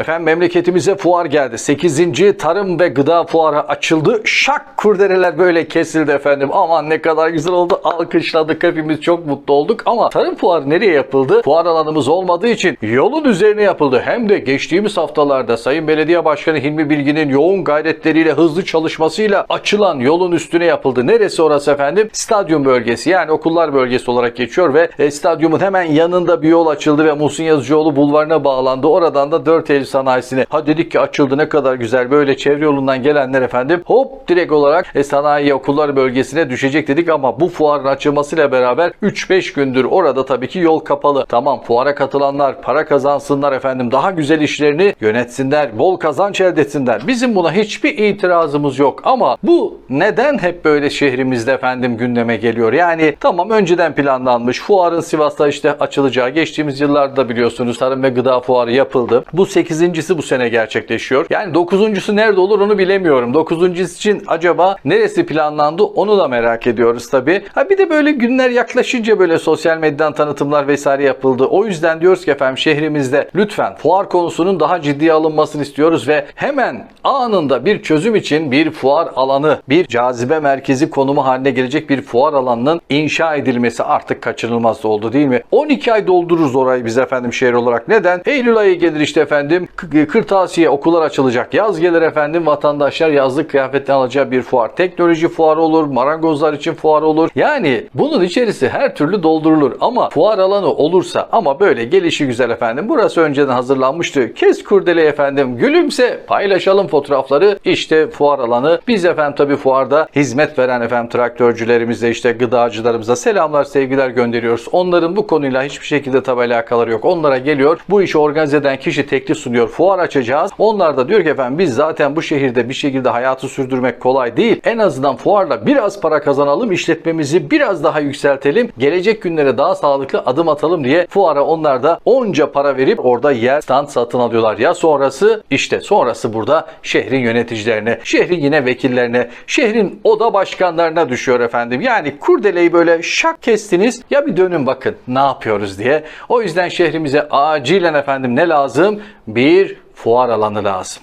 Efendim memleketimize fuar geldi. 8. Tarım ve Gıda Fuarı açıldı. Şak kurdereler böyle kesildi efendim. Aman ne kadar güzel oldu. Alkışladık hepimiz çok mutlu olduk. Ama tarım fuarı nereye yapıldı? Fuar alanımız olmadığı için yolun üzerine yapıldı. Hem de geçtiğimiz haftalarda Sayın Belediye Başkanı Hilmi Bilgin'in yoğun gayretleriyle hızlı çalışmasıyla açılan yolun üstüne yapıldı. Neresi orası efendim? Stadyum bölgesi yani okullar bölgesi olarak geçiyor ve e, stadyumun hemen yanında bir yol açıldı ve Muhsin Yazıcıoğlu bulvarına bağlandı. Oradan da 4 Eylül sanayisine. Ha dedik ki açıldı ne kadar güzel böyle çevre yolundan gelenler efendim hop direkt olarak e, sanayi okullar bölgesine düşecek dedik ama bu fuarın açılmasıyla beraber 3-5 gündür orada tabii ki yol kapalı. Tamam fuara katılanlar para kazansınlar efendim daha güzel işlerini yönetsinler bol kazanç elde etsinler. Bizim buna hiçbir itirazımız yok ama bu neden hep böyle şehrimizde efendim gündeme geliyor? Yani tamam önceden planlanmış fuarın Sivas'ta işte açılacağı geçtiğimiz yıllarda biliyorsunuz tarım ve gıda fuarı yapıldı. Bu 8.si bu sene gerçekleşiyor. Yani 9.sü nerede olur onu bilemiyorum. 9. için acaba neresi planlandı onu da merak ediyoruz tabii. Ha bir de böyle günler yaklaşınca böyle sosyal medyadan tanıtımlar vesaire yapıldı. O yüzden diyoruz ki efendim şehrimizde lütfen fuar konusunun daha ciddiye alınmasını istiyoruz ve hemen anında bir çözüm için bir fuar alanı, bir cazibe merkezi konumu haline gelecek bir fuar alanının inşa edilmesi artık kaçınılmaz oldu değil mi? 12 ay doldururuz orayı biz efendim şehir olarak. Neden? Eylül ayı gelir işte efendim. Kırtasiye okullar açılacak. Yaz gelir efendim vatandaşlar yazlık kıyafetini alacağı bir fuar. Teknoloji fuarı olur, marangozlar için fuar olur. Yani bunun içerisi her türlü doldurulur ama fuar alanı olursa ama böyle gelişi güzel efendim. Burası önceden hazırlanmıştı. Kes kurdele efendim. Gülümse paylaşalım fotoğrafları. İşte fuar alanı. Biz efendim tabii fuarda hizmet veren efendim traktörcülerimize işte gıdacılarımıza selamlar sevgiler gönderiyoruz. Onların bu konuyla hiçbir şekilde tabi alakaları yok. Onlara geliyor. Bu işi organize eden kişi teklif sunuyor. Fuar açacağız. Onlar da diyor ki efendim biz zaten bu şehirde bir şekilde hayatı sürdürmek kolay değil. En azından fuarla biraz para kazanalım. işletmemizi biraz daha yükseltelim. Gelecek günlere daha sağlıklı adım atalım diye fuara onlar da onca para verip orada yer stand satın alıyorlar. Ya sonrası işte sonrası burada şehrin yöneticilerine, şehrin yine vekillerine, şehrin oda başkanlarına düşüyor efendim. Yani kurdeleyi böyle şak kestiniz ya bir dönün bakın ne yapıyoruz diye. O yüzden şehrimize acilen efendim ne lazım? Bir fuar alanı lazım.